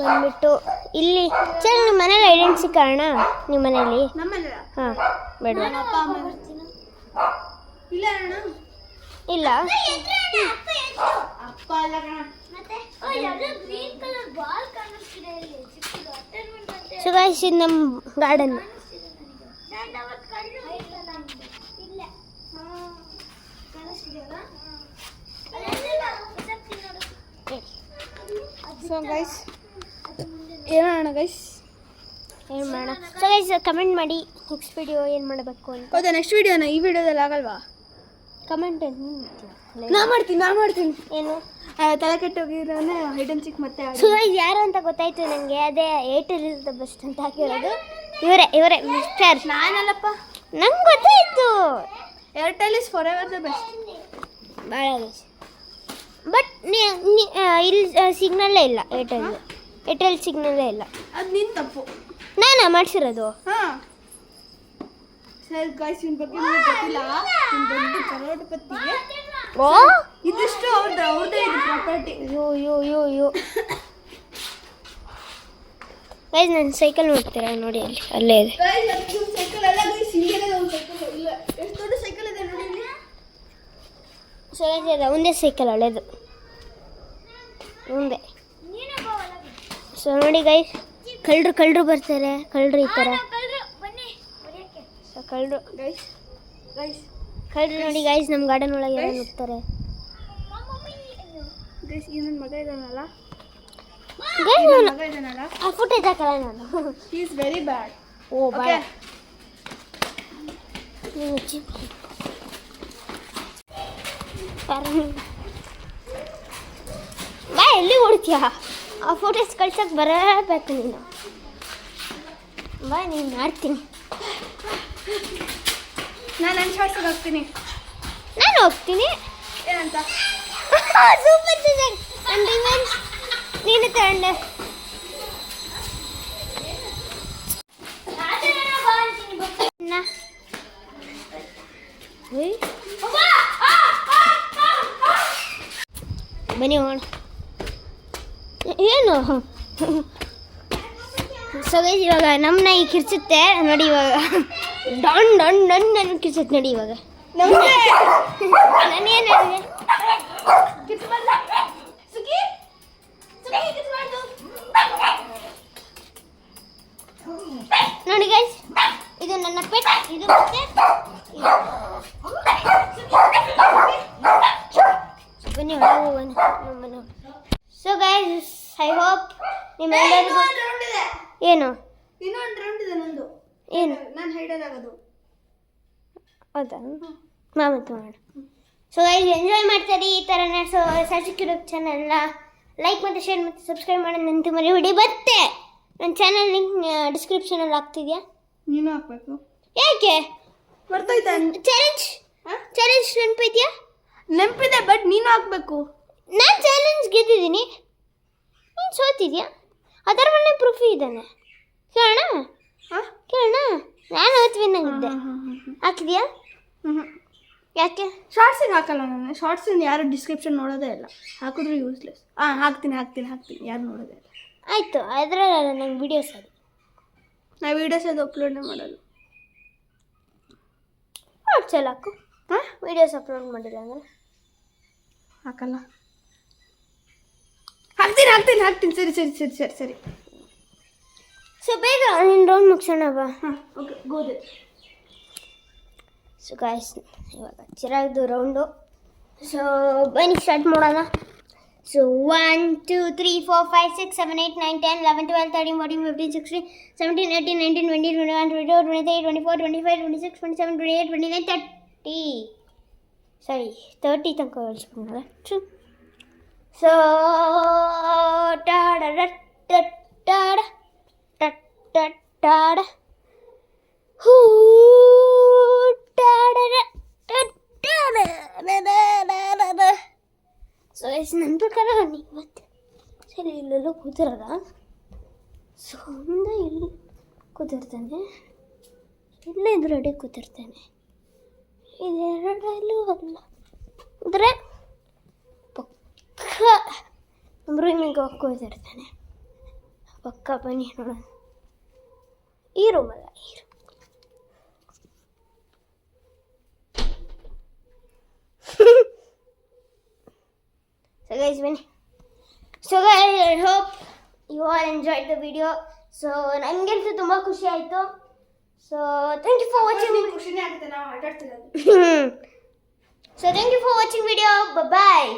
ಬಂದ್ಬಿಟ್ಟು ಇಲ್ಲಿ ಸರ್ ನಿಮ್ಮ ಮನೇಲಿ ಐಡೆಂಟಿಸಿ ಕಾರಣ ನಿಮ್ಮ ಮನೇಲಿ? ಹಾಂ ಬೇಡ. ಇಲ್ಲ ಅಣ್ಣ. ಇಲ್ಲ? ಅಪ್ಪ ಅಲ್ಲ ಕಣ. ಸೊ ಗೈಸ್ ಇದು ನಮ್ಮ ಗಾರ್ಡನ್ ಸೊ ಗೈಸ್ ಏನಣ್ಣ ಗೈಸ್ ಏನು ಮಾಡೋಣ? ಸೊ ಗೈಸ್ ಕಮೆಂಟ್ ಮಾಡಿ ನೆಕ್ಸ್ಟ್ ವಿಡಿಯೋ ಏನು ಮಾಡಬೇಕು ಅಂತ. ಹೌದಾ ನೆಕ್ಸ್ಟ್ ವಿಡಿಯೋನ ಈ ವಿಡಿಯೋದಲ್ಲಿ ಆಗಲ್ವಾ? ಕಮೆಂಟ್ ನಾ ಮಾಡ್ತೀನಿ ನಾ ಮಾಡ್ತೀನಿ. ಏನು? ತಲೆ ಕೆಟ್ಟೋಗಿರೋನೆ ಹೈಡ್ ಅಂಡ್ ಸಿಕ್ ಮತ್ತೆ. ಸೊ ಗೈಸ್ ಯಾರು ಅಂತ ಗೊತ್ತಾಯ್ತು ನನಗೆ ಅದೇ ಏರ್ಟೆಲ್ ಇಸ್ ದ ಬೆಸ್ಟ್ ಅಂತ ಹಾಕಿರೋದು. ಇವರೇ ಇವರೇ ಮಿಸ್ಟರ್ ನಾನಲ್ಲಪ್ಪ. ನಂಗೆ ಗೊತ್ತಾಯ್ತು. Airtel is forever the best ಭಾಳ ಬಟ್ ಇಲ್ಲಿ ಸಿಗ್ನಲ್ಲೇ ಇಲ್ಲ ಏರ್ಟೆಲ್ ಏರ್ಟೆಲ್ ಸಿಗ್ನಲ್ಲೇ ಇಲ್ಲ. ಅದು ನಿನ್ ತಪ್ಪು. ನಾನಾ ಮಾಡಿಸಿರೋದು. ಹ. ಸರ್ ಗಾಯ್ಸ್ ನಿಮ್ಮ ಬಗ್ಗೆ ನಿಮ್ಗೆ ಗೊತ್ತಿಲ್ಲ? ಇನ್ ದೊಡ್ಡ ಕರೋಡ್ಪತಿಗೆ ಓ ಇದಿಷ್ಟು ಅವ್ರದ್ದು ಅವ್ರದೇ ಇದು property yo yo yo yo guys ನಾನು ಸೈಕಲ್ ನೋಡ್ತೀರಾ? ನೋಡಿ ಅಲ್ಲಿ ಅಲ್ಲೇ ಇದೆ. ಗೈಸ್ ಅದು ಸೈಕಲ್ ಅಲ್ಲ ಗೈಸ್ ಹಿಂಗೇನೆ ಒಂದು ಸೈಕಲ್ ಇಲ್ಲ ಎಷ್ಟು ದೊಡ್ಡ ಸೈಕಲ್ ಇದೆ ನೋಡಿ ಇಲ್ಲಿ. ಸೊ ಗೈಸ್ ಒಂದೇ ಸೈಕಲ್ ಹಳೇದು ಮುಂದೆ ಸೊ ನೋಡಿ ಗೈಸ್ ಕಳ್ಳರು ಕಳ್ಳರು ಬರ್ತಾರೆ ಕಳ್ಳರು ಈ ಥರ ಸೊ ಕಳ್ಳರು ಕಳ್ಳರು ನೋಡಿ ಗೈಸ್ ನಮ್ಮ ಗಾರ್ಡನ್ ಒಳಗೆ ಎಲ್ಲ ಹೋಗ್ತಾರೆ ಗೈಸ್ ಈ ನನ್ನ ಮಗ ಇದ್ದಾನಲ್ಲ ಗೈಸ್ ಮಗ ಇದ್ದಾನಲ್ಲ ಆ ಫುಟೇಜ್ ಹಾಕಲ್ಲ ನಾನು. ಹಿ ಇಸ್ ವೆರಿ ಬ್ಯಾಡ್ ಓ ಬಾಳ ಓಕೆ ನೀವು ಚಿ- ಯಾರು- ಬಾ ಎಲ್ಲಿ ಓಡ್ತೀಯ? ಆ ಫೋಟೋಸ್ ಕಳ್ಸಕ್ಕೆ ಬರಬೇಕು ನೀನು. ಬಾ ನೀನು ಮಾಡ್ತೀನಿ. ನಾನು ನನ್ನ ಹೋಗ್ತೀನಿ. ನಾನು ಹೋಗ್ತೀನಿ? ಏನಂತ? ಸೂಪರ್ ನನ್ನ ರಿವೆಂಜ್ ನೀನು ತಗೊಂಡೆ. ಬನ್ನಿ ಹೋಗೋಣ. ಏನು? ಸೊ ಇವಾಗ ನಮ್ಮ ನಾಯಿ ಕಿರ್ಚುತ್ತೆ. ನೋಡಿ ಇವಾಗ. ಡನ್ ಡನ್ ಡನ್ ನನ್ನ ಕಿರ್ಚುತ್ತೆ ನೋಡಿ ಇವಾಗ. ನಾನೇನು ನೋಡಿ ಗೈಸ್ ಇದು ನನ್ನ ಪೆಟ್ ಇದು ಮತ್ತೆ ಇದು. ಬನ್ನಿ ಹೋಗೋಣ ಸೊ ಗೈಸ್ ಐ ಹೋಪ್ ನಿಮ್ಮ ಏನು? ಇನ್ನೊಂದು ರೌಂಡ್ ಇದೆ ನಂದು. ಏನು? ನಾನು ಹೈಡಲ್ ಆಗೋದು. ಹೌದಾ? ಮಾಮತ್ತು ಮಾಡು ಸೊ ಗೈಸ್ ಎಂಜಾಯ್ ಮಾಡ್ತಾರೆ ಈ ಥರನೇ ಸೊ ಸಚಿಕ್ ಯೂಟ್ಯೂಬ್ ಚಾನಲ್ನ ಲೈಕ್ ಮತ್ತು ಶೇರ್ ಮತ್ತು ಸಬ್ಸ್ಕ್ರೈಬ್ ಮಾಡೋಣ ನಂತು ಮರಿ ವಿಡಿಯೋ ಬತ್ತೆ ನನ್ನ ಚಾನಲ್ ಲಿಂಕ್ ಡಿಸ್ಕ್ರಿಪ್ಷನಲ್ಲಿ ಹಾಕ್ತಿದ್ಯಾ? ನೀನು ಹಾಕ್ಬೇಕು. ಯಾಕೆ? ಬರ್ತೈತೆ ಚಾಲೆಂಜ್ ಚಾಲೆಂಜ್ ನೆನಪಿದ್ಯಾ? ನೆನಪಿದೆ ಬಟ್ ನೀನು ಹಾಕ್ಬೇಕು. ನಾನು ಚಾಲೆಂಜ್ ಗೆದ್ದಿದ್ದೀನಿ. ನೀನು ಸೋತಿದ್ಯಾ? ಅದರ ಮನೆ ಪ್ರೂಫ್ ಇದ್ದಾನೆ ಕೇಳೋಣ? ಹಾಂ ಕೇಳೋಣ? ನಾನು ಅವತ್ತು ವಿನ್ ಆಗಿದ್ದೆ ಹಾಕಿದ್ಯಾ? ಯಾಕೆ? ಶಾರ್ಟ್ಸಿಗೆ ಹಾಕಲ್ಲ ನಾನು. ಶಾರ್ಟ್ಸಿಂದ ಯಾರು ಡಿಸ್ಕ್ರಿಪ್ಷನ್ ನೋಡೋದೇ ಇಲ್ಲ. ಹಾಕಿದ್ರು ಯೂಸ್ಲೆಸ್ ಹಾಂ ಹಾಕ್ತೀನಿ ಹಾಕ್ತೀನಿ ಹಾಕ್ತೀನಿ. ಯಾರು ನೋಡೋದೇ ಇಲ್ಲ. ಆಯಿತು ಅದರಲ್ಲ ನಂಗೆ ವಿಡಿಯೋಸ್ ಅದು. ನಾ ವೀಡಿಯೋಸ್ ಅದು ಅಪ್ಲೋಡೇ ಮಾಡೋದು ವಾಟ್ಸಲ್ಲಿ ಹಾಕು. ಹಾಂ ವಿಡಿಯೋಸ್ ಅಪ್ಲೋಡ್ ಮಾಡಿಲ್ಲ ಅಂದರೆ? ಹಾಕಲ್ಲ. ಹಾಕ್ತೀನಿ ಹಾಕ್ತೀನಿ ಹಾಕ್ತೀನಿ ಸರಿ ಸರಿ ಸರಿ ಸರಿ ಸರಿ ಸೊ ಬೇಗ ನಿನ್ನ ರೌಂಡ್ ಮುಗಿಸೋಣ ಬಾ ಹಾಂ ಓಕೆ ಗೋದೆ ಸೊ ಗಾಯ್ಸ್ ಇವಾಗ ಚಿರಾಗ್ದು ರೌಂಡು ಸೊ ಬನ್ನಿ ಸ್ಟಾರ್ಟ್ ಮಾಡೋಣ so one two three four five six seven eight nine ten eleven twelve thirteen fourteen fifteen sixteen seventeen eighteen nineteen twenty twenty one twenty two twenty three twenty four twenty five twenty six twenty seven twenty eight twenty nine thirty ಸರಿ thirty ತನಕ ಹೇಳ್ಸ್ಕೊಂಡಲ್ಲ true so tada tada tada ಹೂ so yes ನನ್ನ ಪ್ರಕಾರ ಇವತ್ತು ಸರಿ ಇಲ್ಲೆಲ್ಲೋ ಕೂತಿರಲ್ಲ so ಮುಂದ ಇಲ್ಲಿ ಕೂತಿರ್ತಾನೆ ಇಲ್ಲೇ ಎದುರಡೆ ಕೂತಿರ್ತೇನೆ ಇದೆರಡಲ್ಲೂ ಅಲ್ಲ ಅಂದರೆ ಪಕ್ಕ ನಮ್ಮ ರೂಮಿಗೆ ಹೋಗಿ ಕೂತಿರ್ತಾನೆ ಪಕ್ಕ ಬನ್ನಿ ನೋಡೋಣ. ಈ ರೂಮಲ್ಲ ಈ so guys ಬನ್ನಿ. So I hope you all enjoyed the video so ನನಗಂತೂ ತುಂಬ ಖುಷಿ ಆಯಿತು. So thank you for watching ಖುಷಿನೇ ಆಗುತ್ತೆ ನಾವು ಆಟಾಡ್ತಿರೋದು so thank you for watching video bye